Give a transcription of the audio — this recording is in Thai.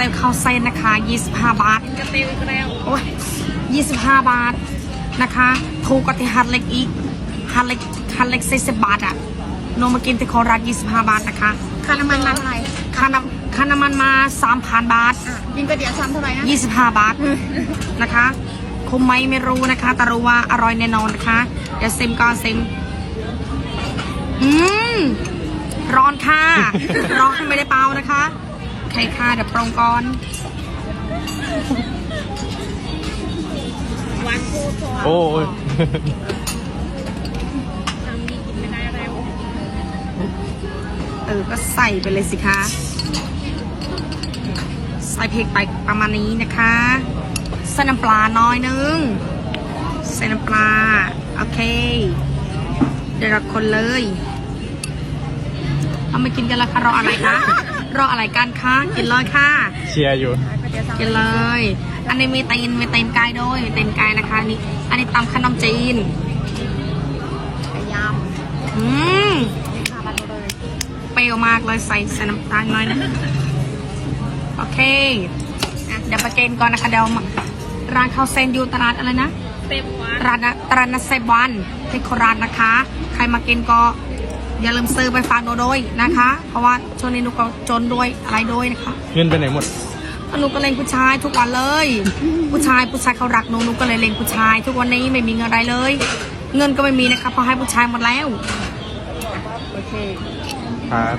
เตลข้าวเส้นนะคะ 25 บาทกระเตวอีกแล้วโอ้ย25 บาทนะคะถูกกว่าที่ฮัทเล็กอีกฮัทเล็กฮัทเล็ก40บาทอะโนมากินที่โคราช25 บาทนะคะค่าน้ำมันมาเท่าไหร่ค่าน้ำค่าน้ำมันมา 3,000 บาทอะกินก๋วยเตี๋ยวชามเท่าไหร่นะ25 บาทนะคะคุมไหมไม่รู้นะคะแต่รู้ว่าอร่อยแน่นอนนะคะ เดี๋ยวซิมก่อนซิมอืมร้อนค่ะ ร้อนไม่ได้เปล่านะคะ โอเคค่ะเดี๋ยวปรุงก่อนหวานคูทอโอ้ยทำนี้กินไม่ได้แล้วเออก็ใส่ไปเลยสิคะใส่พริกไปประมาณนี้นะคะใส่น้ำปลาน้อยนึงใส่น้ำปลา โอเค เดี๋ยวเราคนเลย เอาไม่กินกันแล้วค่ะรออะไรคะรออะไรกันคะกินเลยค่ะ เชียร์อยู่ก๋วยเตี๋ยวชามกินเลย อันนี้มีตีนมีตีนไก่ด้วยมีตีนไก่นะคะอันนี่อันนี้ตำขนมจีนไก่ยอืมำนี่ค่ะมาดูเลยเปรี้ยวมากเลยใส่ใส่น้ำตาลหน่อยนะโอเคอะเดี๋ยวไปเกณฑ์ก่อนนะคะเดี๋ยวมาร้านข้าวเซนอยู่ตลาดอะไรนะเต็มหวานร้านนะตลาดนัดเซบวันที่โคราชนะคะ ใครมากินก็ อย่าลืมซื้อไปฝากโดด้วยนะคะ เพราะว่าช่วงนี้หนูก็จนด้วยอะไรด้วยนะคะเงินไปไหนหมดหนูก็เล็งผู้ชายทุกวันเลย ผู้ชายผู้ชายเขารักหนูหนูก็เลยเล็งผู้ชาย ทุกวันนี้ไม่มีเงินอะไรเลย เงินก็ไม่มีนะคะเพราะให้ผู้ชายหมดแล้วโอเคครับ